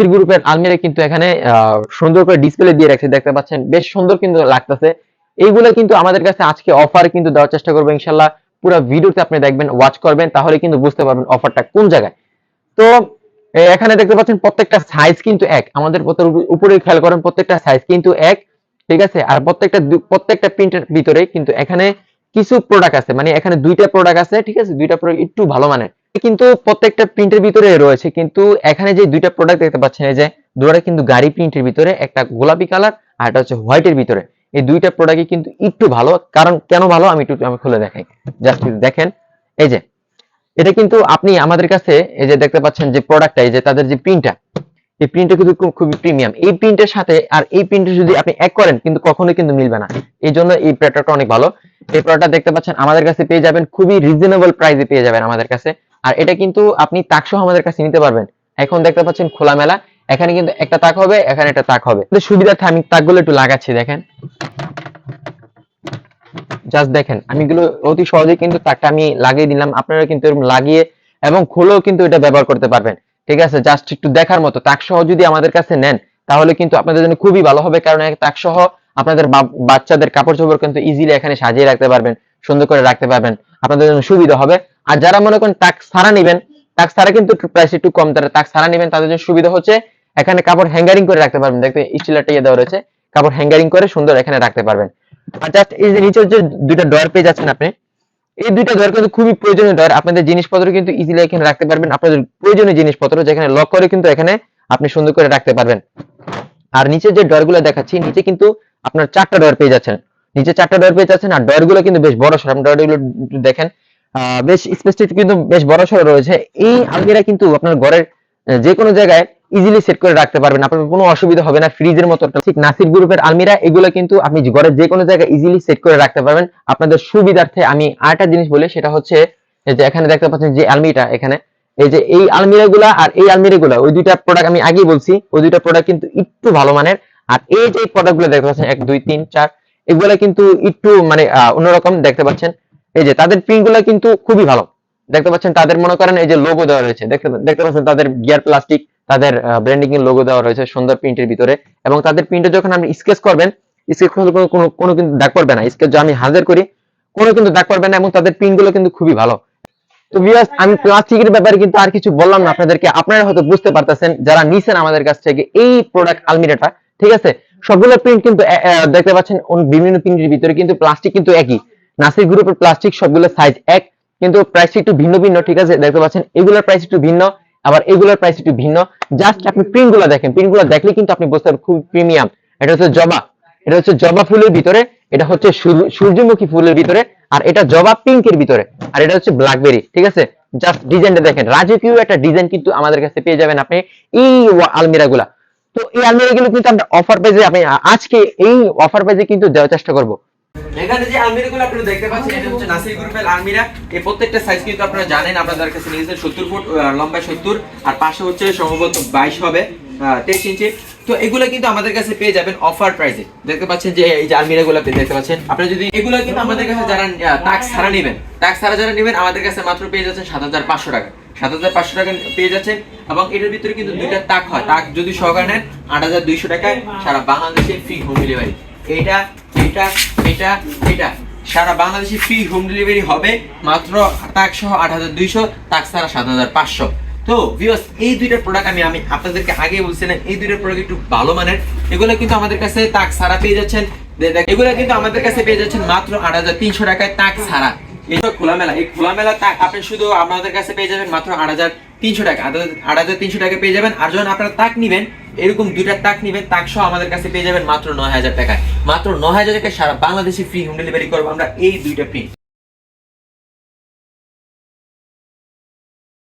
নাসির গ্রুপের আলমিরা কিন্তু এখানে সুন্দর করে ডিসপ্লে দিয়ে রাখছে, দেখতে পাচ্ছেন? বেশ সুন্দর কিন্তু লাগতেছে। এইগুলো কিন্তু আমাদের কাছে আজকে অফার কিন্তু দেওয়ার চেষ্টা করব, ইনশাল্লাহ। পুরো ভিডিওতে আপনি দেখবেন ওয়াচ করবেন, তাহলে কিন্তু বুঝতে পারবেন অফারটা কোন জায়গায়। তো এখানে দেখতে পাচ্ছেন, প্রত্যেকটা সাইজ কিন্তু এক। আমাদের উপরে খেয়াল করেন, প্রত্যেকটা সাইজ কিন্তু এক, ঠিক আছে? আর প্রত্যেকটা প্রত্যেকটা প্রিন্টের ভিতরে কিন্তু এখানে কিছু প্রোডাক্ট আছে। মানে এখানে দুইটা প্রোডাক্ট আছে, ঠিক আছে? দুইটা প্রোডাক্ট একটু ভালো মানের। কিন্তু প্রত্যেকটা প্রিন্টের ভিতরে রয়েছে। কিন্তু এখানে যে দুইটা প্রোডাক্ট দেখতে পাচ্ছেন, এই যে দুটো কিন্তু গাড়ি প্রিন্টের ভিতরে, একটা গোলাপি কালার আর একটা হচ্ছে হোয়াইটের ভিতরে। এই দুইটা প্রোডাক্টই কিন্তু একটু ভালো। কারণ কেন ভালো? আমি একটু আমি খুলে দেখাই। জাস্ট দেখেন। এই যে, এটা কিন্তু আপনি আমাদের কাছে এই যে দেখতে পাচ্ছেন যে প্রোডাক্টটা এই যে তাদের যে প্রিন্টটা এই প্রিন্টটা কিন্তু খুব- খুবই প্রিমিয়াম এই প্রিন্টের সাথে আর এই প্রিন্টে যদি আপনি এক করেন, কিন্তু কখনোই কিন্তু মিলবে না। এই জন্য এই প্রোডাক্টটা অনেক ভালো। এই প্রোডাক্টটা দেখতে পাচ্ছেন, আমাদের কাছে পেয়ে যাবেন, খুবই রিজনেবল প্রাইসে পেয়ে যাবেন আমাদের কাছে। আর এটা কিন্তু আপনি তাকসহ আমাদের কাছে নিতে পারবেন। এখন দেখতে পাচ্ছেন খোলামেলা। এখানে কিন্তু একটা তাক হবে, এখানে একটা তাক হবে। সুবিধার্থে আমি তাকগুলো একটু লাগাচ্ছি, দেখেন। জাস্ট দেখেন, আমি এগুলো অতি সহজে কিন্তু তাকটা আমি লাগিয়ে দিলাম। আপনারা কিন্তু এরকম লাগিয়ে এবং খুলেও কিন্তু এটা ব্যবহার করতে পারবেন। ঠিক আছে জাস্ট একটু দেখার মতো। তাক সহ যদি আমাদের কাছে নেন, তাহলে কিন্তু আপনাদের জন্য খুবই ভালো হবে। কারণ তাক সহ আপনাদের বাচ্চাদের কাপড় চোপড় কিন্তু ইজিলি এখানে সাজিয়ে রাখতে পারবেন, সুন্দর করে রাখতে পারবেন। আপনাদের জন্য সুবিধা হবে। আর যারা মনে করেন তাক সারা নেবেন তাক সারা কিন্তু প্রাইস একটু কম, তারা তাক সারা নেবেন, তাদের জন্য সুবিধা হচ্ছে এখানে কাপড় হ্যাঙ্গারিং করে রাখতে পারবেন। দেখতে স্টিলারটা ইয়ে দেওয়া রয়েছে। কাপড় হ্যাঙ্গারিং করে সুন্দর এখানে রাখতে পারবেন। আর জাস্ট এই যে নিচের যে দুইটা ডয়ার পেয়ে যাচ্ছেন আপনি, এই দুইটা ডয়ার কিন্তু খুবই প্রয়োজনীয় ডয়ার আপনাদের জিনিসপত্র কিন্তু ইজিলি এখানে রাখতে পারবেন। আপনাদের প্রয়োজনীয় জিনিসপত্র যেখানে লক করে কিন্তু এখানে আপনি সুন্দর করে রাখতে পারবেন। আর নিচে যে ডয়ারগুলো দেখাচ্ছি, নিচে কিন্তু আপনার চারটা ডয়ার পেয়ে যাচ্ছেন। নিচে চারটা ডয়ার পেয়ে যাচ্ছেন আর ডয়ারগুলো কিন্তু বেশ বড় সড় ডয়ারগুলো দেখেন। বেশ স্পেসটি কিন্তু বেশ বড় সড় রয়েছে। এই আলমিরা কিন্তু আপনার ঘরের যে কোনো জায়গায় ইজিলি সেট করে রাখতে পারবেন। আপনার কোনো অসুবিধা হবে না ফ্রিজের মতো ঠিক নাসির গ্রুপের আলমিরা, এগুলো কিন্তু আপনি ঘরের যে কোনো জায়গায় ইজিলি সেট করে রাখতে পারবেন। আপনাদের সুবিধার্থে আমি আরেকটা জিনিস বলি, সেটা হচ্ছে যে এখানে দেখতে পাচ্ছেন যে আলমিটা এখানে। এই যে এই আলমিরা গুলা আর এই আলমিরা গুলা ওই দুইটা প্রোডাক্ট আমি আগেই বলছি, ওই দুইটা প্রোডাক্ট কিন্তু একটু ভালো মানের। আর এই যে প্রোডাক্টগুলো দেখতে পাচ্ছেন, এক, দুই, তিন, চার এগুলা কিন্তু একটু মানে অন্যরকম দেখতে পাচ্ছেন। এই যে তাদের প্রিন্টগুলা কিন্তু খুবই ভালো। দেখতে পাচ্ছেন তাদের মনে করেন এই যে লোগো দেওয়া রয়েছে। দেখতে পাচ্ছেন তাদের গিয়ার প্লাস্টিক তাদের ব্র্যান্ডিং এর লোগো দেওয়া রয়েছে সুন্দর প্রিন্টের ভিতরে। এবং তাদের প্রিন্টে যখন আপনি স্কেচ করবেন স্কেচ করলে কোনো কোনো কোনো কিন্তু দাগ পড়বে না। স্কেচ আমি হাজার করি, কোনো কিন্তু দাগ পড়বে না এবং তাদের প্রিন্টগুলো কিন্তু খুবই ভালো। তো ভিউয়ার্স আমি প্লাস্টিকের ব্যাপারে কিন্তু আর কিছু বললাম না আপনাদেরকে। আপনারা হয়তো বুঝতে পারতেছেন, যারা নিছেন আমাদের কাছ থেকে এই প্রোডাক্ট আলমিরাটা ঠিক আছে? সবগুলো প্রিন্ট কিন্তু দেখতে পাচ্ছেন বিভিন্ন প্রিন্টের ভিতরে কিন্তু প্লাস্টিক কিন্তু একই। নাসির গ্রুপের প্লাস্টিক সবগুলো সাইজ এক, কিন্তু প্রাইস একটু ভিন্ন ভিন্ন, ঠিক আছে? দেখতে পাচ্ছেন, এগুলোর প্রাইস একটু ভিন্ন, আবার এগুলোর প্রাইস একটু ভিন্ন। জাস্ট আপনি প্রিন্টগুলো দেখেন প্রিন্টগুলো দেখলে কিন্তু আপনি বুঝতে পারবেন খুব প্রিমিয়াম এটা হচ্ছে জবা, এটা হচ্ছে জবা ফুলের ভিতরে, এটা হচ্ছে সূর্যমুখী ফুলের ভিতরে, আর এটা জবা পিঙ্কের ভিতরে, আর এটা হচ্ছে ব্ল্যাকবেরি ঠিক আছে? জাস্ট ডিজাইনটা দেখেন, রাজকীয় একটা ডিজাইন কিন্তু আমাদের কাছে পেয়ে যাবেন আপনি এই আলমিরা গুলা তো এই আলমিরা গুলো কিন্তু আমরা অফার পেজে আপনি আজকে এই অফার পেজে কিন্তু দেওয়ার চেষ্টা করব। এখানে যে আলমিরাগুলো আপনারা দেখতে পাচ্ছেন এটা হচ্ছে নাসির গ্রুপের এই প্রত্যেকটা সাইজ কিন্তু আপনারা জানেন আপনাদের কাছে নিয়েছেন সত্তর ফুট আহ, লম্বায় সত্তর আর পাশে হচ্ছে সম্ভবত বাইশ হবে তেইশ ইঞ্চি। তো এগুলো কিন্তু আমাদের কাছে পেয়ে যাবেন অফার প্রাইসে দেখতে পাচ্ছেন যে এই যে আলমিরা গুলো দেখতে পাচ্ছেন। আপনারা যদি এগুলো কিন্তু আমাদের কাছে যারা টাক্স ছাড়া নেবেন টাক্স ছাড়া যারা নেবেন আমাদের কাছে মাত্র পেয়ে যাচ্ছেন সাত হাজার পাঁচশো টাকা। সাত হাজার পাঁচশো টাকা পেয়ে যাচ্ছেন এবং এটার ভিতরে কিন্তু দুইটা তাক হয়। তাক যদি সহকারে নেন, আট হাজার দুইশো টাকায় সারা বাংলাদেশে ফ্রি হোম ডেলিভারি এইটা এটা এটা এটা। সারা বাংলাদেশে ফ্রি হোম ডেলিভারি হবে মাত্র তাক সহ আট হাজার দুইশো, তাক ছাড়া সাত হাজার পাঁচশো। তো ভিউয়ার্স এই দুইটা প্রোডাক্ট আমি আমি আপনাদেরকে আগে বলছিলাম, এই দুইটা প্রোডাক্ট একটু ভালো মানের। এগুলো কিন্তু আমাদের কাছে তাক ছাড়া পেয়ে যাচ্ছেন। এগুলো কিন্তু আমাদের কাছে পেয়ে যাচ্ছেন মাত্র আট হাজার তিনশো টাকায় তাক ছাড়া। এটা খোলামেলা, এই খোলামেলা তাক আপনি শুধু আমাদের কাছে পেয়ে যাবেন মাত্র আট হাজার তিনশো টাকা। আট হাজার তিনশো টাকা পেয়ে যাবেন। আর যখন আপনারা তাক নিবেন, এরকম দুইটা তাক নিবেন, তাক সহ আমাদের কাছে পেয়ে যাবেন মাত্র নয় হাজার টাকায়। মাত্র নয় হাজার টাকায় সারা বাংলাদেশে ফ্রি হোম ডেলিভারি করব আমরা এই দুইটা প্রিন্ট